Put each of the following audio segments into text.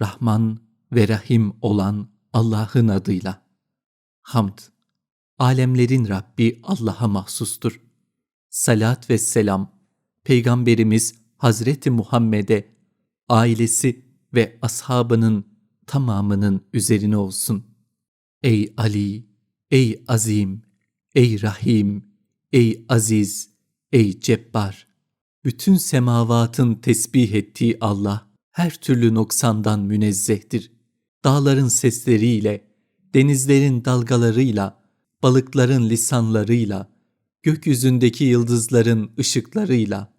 Rahman ve Rahim olan Allah'ın adıyla. Hamd. Alemlerin Rabbi Allah'a mahsustur. Salat ve selam Peygamberimiz Hazreti Muhammed'e, ailesi ve ashabının tamamının üzerine olsun. Ey Ali, ey Azim, ey Rahim, ey Aziz, ey Cebbar. Bütün semavatın tesbih ettiği Allah, her türlü noksandan münezzehtir. Dağların sesleriyle, denizlerin dalgalarıyla, balıkların lisanlarıyla, gökyüzündeki yıldızların ışıklarıyla,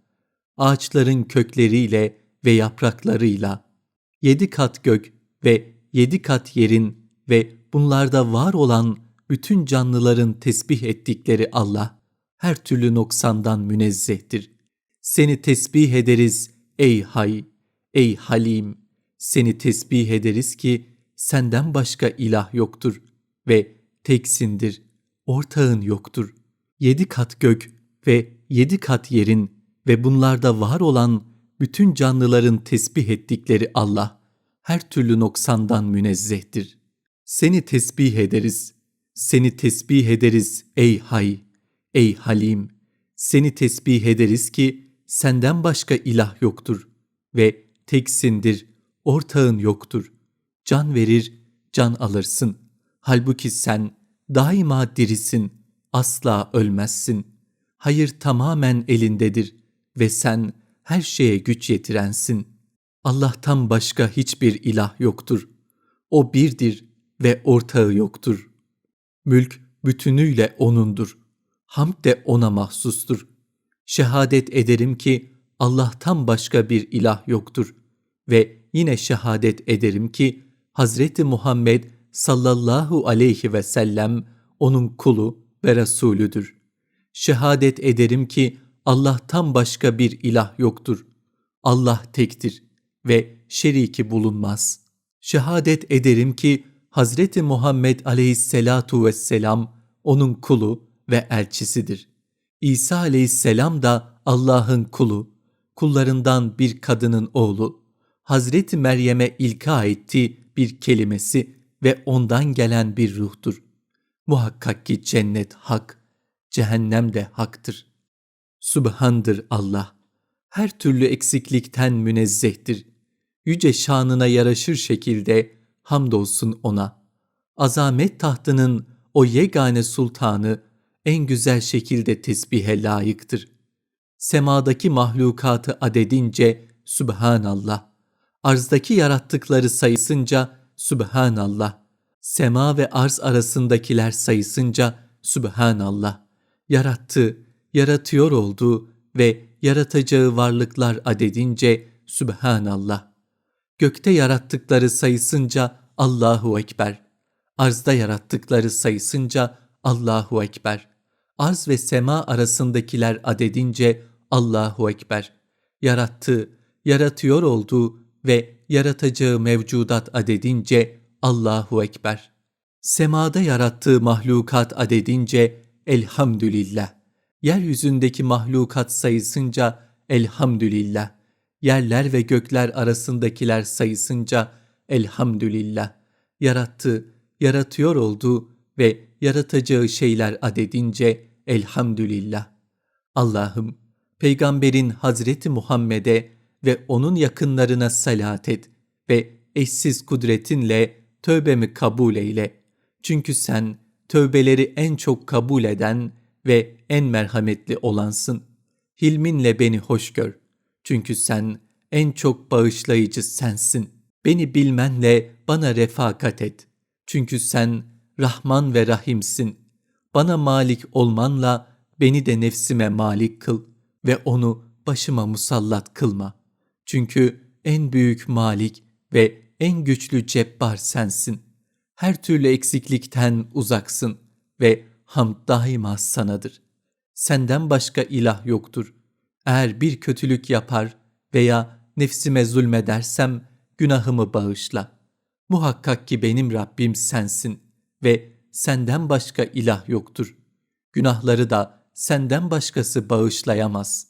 ağaçların kökleriyle ve yapraklarıyla, yedi kat gök ve yedi kat yerin ve bunlarda var olan bütün canlıların tesbih ettikleri Allah, her türlü noksandan münezzehtir. Seni tesbih ederiz ey hay, ey halim, seni tesbih ederiz ki senden başka ilah yoktur ve teksindir, ortağın yoktur. Yedi kat gök ve yedi kat yerin ve bunlarda var olan bütün canlıların tesbih ettikleri Allah, her türlü noksandan münezzehtir. Seni tesbih ederiz, seni tesbih ederiz ey hay, ey halim, seni tesbih ederiz ki senden başka ilah yoktur ve teksindir, ortağın yoktur. Can verir, can alırsın. Halbuki sen daima dirisin, asla ölmezsin. Hayır tamamen elindedir ve sen her şeye güç yetirensin. Allah'tan başka hiçbir ilah yoktur. O birdir ve ortağı yoktur. Mülk bütünüyle O'nundur. Hamd de O'na mahsustur. Şehadet ederim ki Allah'tan başka bir ilah yoktur ve yine şehadet ederim ki Hazreti Muhammed sallallahu aleyhi ve sellem onun kulu ve Resulüdür. Şehadet ederim ki Allah'tan başka bir ilah yoktur. Allah tektir ve şeriki bulunmaz. Şehadet ederim ki Hazreti Muhammed aleyhisselatu vesselam onun kulu ve elçisidir. İsa aleyhisselam da Allah'ın kulu, kullarından bir kadının oğlu, Hazreti Meryem'e ilka ettiği bir kelimesi ve ondan gelen bir ruhtur. Muhakkak ki cennet hak, cehennem de haktır. Subhandır Allah. Her türlü eksiklikten münezzehtir. Yüce şanına yaraşır şekilde hamdolsun ona. Azamet tahtının o yegane sultanı en güzel şekilde tesbihe layıktır. Semadaki mahlukatı adedince Subhanallah. Arzdaki yarattıkları sayısınca Subhanallah. Sema ve arz arasındakiler sayısınca Subhanallah. Yarattı, yaratıyor olduğu ve yaratacağı varlıklar adedince Subhanallah. Gökte yarattıkları sayısınca Allahu Ekber. Arzda yarattıkları sayısınca Allahu Ekber. Arz ve sema arasındakiler adedince Allahu Ekber. Yarattı, yaratıyor olduğu ve yaratacağı mevcudat adedince Allahu Ekber. Semada yarattığı mahlukat adedince Elhamdülillah. Yeryüzündeki mahlukat sayısınca Elhamdülillah. Yerler ve gökler arasındakiler sayısınca Elhamdülillah. Yarattı, yaratıyor olduğu ve yaratacağı şeyler adedince Elhamdülillah. Allah'ım, Peygamberin Hazreti Muhammed'e ve onun yakınlarına salat et ve eşsiz kudretinle tövbemi kabul eyle. Çünkü sen tövbeleri en çok kabul eden ve en merhametli olansın. Hilminle beni hoş gör. Çünkü sen en çok bağışlayıcı sensin. Beni bilmenle bana refakat et. Çünkü sen Rahman ve Rahimsin. Bana malik olmanla beni de nefsime malik kıl ve onu başıma musallat kılma. Çünkü en büyük malik ve en güçlü cebbar sensin. Her türlü eksiklikten uzaksın ve hamd daima sanadır. Senden başka ilah yoktur. Eğer bir kötülük yapar veya nefsime zulmedersem günahımı bağışla. Muhakkak ki benim Rabbim sensin ve senden başka ilah yoktur. Günahları da senden başkası bağışlayamaz.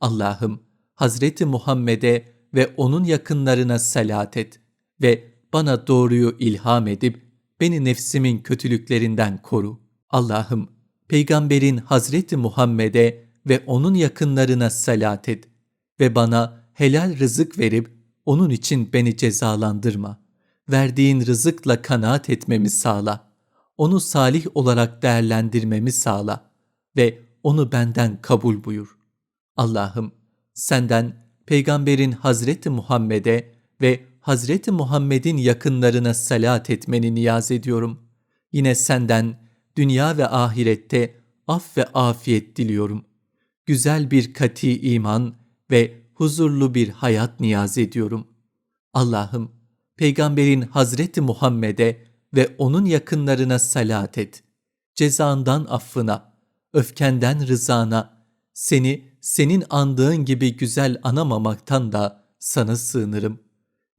Allah'ım Hazreti Muhammed'e ve onun yakınlarına salat et ve bana doğruyu ilham edip beni nefsimin kötülüklerinden koru. Allah'ım peygamberin Hazreti Muhammed'e ve onun yakınlarına salat et ve bana helal rızık verip onun için beni cezalandırma. Verdiğin rızıkla kanaat etmemi sağla. Onu salih olarak değerlendirmemi sağla ve onu benden kabul buyur. Allah'ım senden peygamberin Hazreti Muhammed'e ve Hazreti Muhammed'in yakınlarına salat etmeni niyaz ediyorum. Yine senden dünya ve ahirette af ve afiyet diliyorum. Güzel bir kati iman ve huzurlu bir hayat niyaz ediyorum. Allah'ım, Peygamberin Hazreti Muhammed'e ve onun yakınlarına salat et. Cezandan affına, öfkenden rızana, seni senin andığın gibi güzel anamamaktan da sana sığınırım.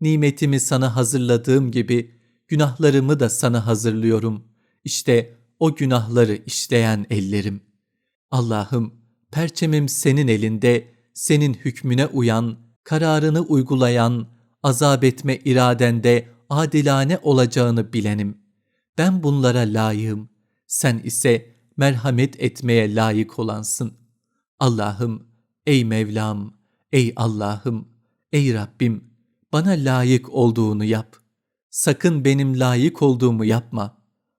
Nimetimi sana hazırladığım gibi günahlarımı da sana hazırlıyorum. İşte o günahları işleyen ellerim. Allah'ım, perçemim senin elinde, senin hükmüne uyan, kararını uygulayan, azap etme iradende adilane olacağını bilenim. Ben bunlara layığım. Sen ise merhamet etmeye layık olansın. Allah'ım, ey Mevlam, ey Allah'ım, ey Rabbim, bana layık olduğunu yap. Sakın benim layık olduğumu yapma.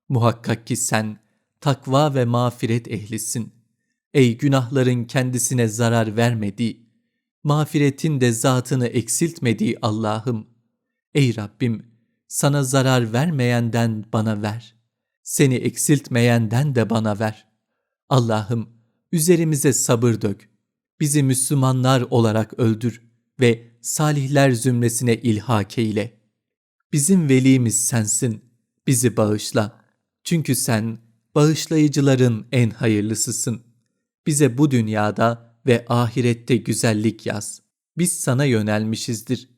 Muhakkak ki sen takva ve mağfiret ehlisin. Ey günahların kendisine zarar vermediği, mağfiretin de zatını eksiltmediği Allah'ım. Ey Rabbim, sana zarar vermeyenden bana ver. Seni eksiltmeyenden de bana ver. Allah'ım, üzerimize sabır dök. Bizi Müslümanlar olarak öldür ve salihler zümresine ilhak eyle. Bizim velimiz sensin, bizi bağışla. Çünkü sen bağışlayıcıların en hayırlısısın. Bize bu dünyada ve ahirette güzellik yaz. Biz sana yönelmişizdir.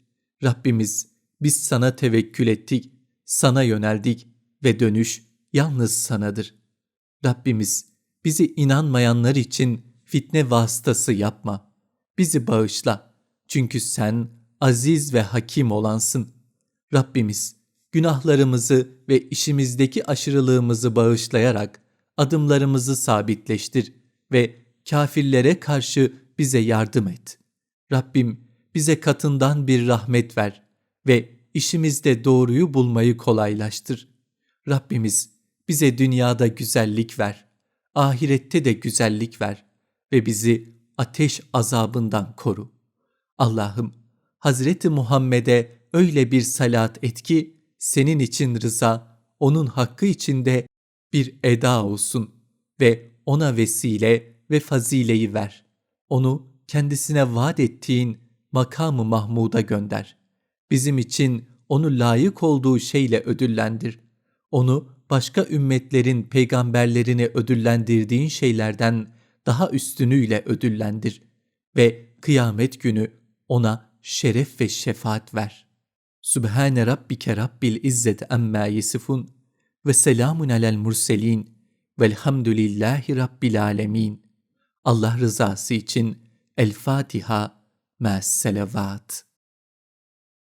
Rabbimiz, biz sana tevekkül ettik, sana yöneldik ve dönüş yalnız sanadır. Rabbimiz, bizi inanmayanlar için fitne vasıtası yapma. Bizi bağışla. Çünkü sen aziz ve hakim olansın. Rabbimiz, günahlarımızı ve işimizdeki aşırılığımızı bağışlayarak adımlarımızı sabitleştir ve kafirlere karşı bize yardım et. Rabbim bize katından bir rahmet ver ve işimizde doğruyu bulmayı kolaylaştır. Rabbimiz bize dünyada güzellik ver, ahirette de güzellik ver ve bizi ateş azabından koru. Allah'ım Hazreti Muhammed'e öyle bir salat et ki senin için rıza, onun hakkı içinde bir eda olsun ve ona vesile ve fazileyi ver. Onu kendisine vaat ettiğin makamı Mahmud'a gönder. Bizim için onu layık olduğu şeyle ödüllendir. Onu başka ümmetlerin peygamberlerini ödüllendirdiğin şeylerden daha üstünüyle ödüllendir ve kıyamet günü ona şeref ve şefaat ver. Sübhane Rabbike Rabbil İzzet Emmâ Yesifun ve selamun alel murselin velhamdülillahi Rabbil Alemin. Allah rızası için El Fatiha, Mes Selavat.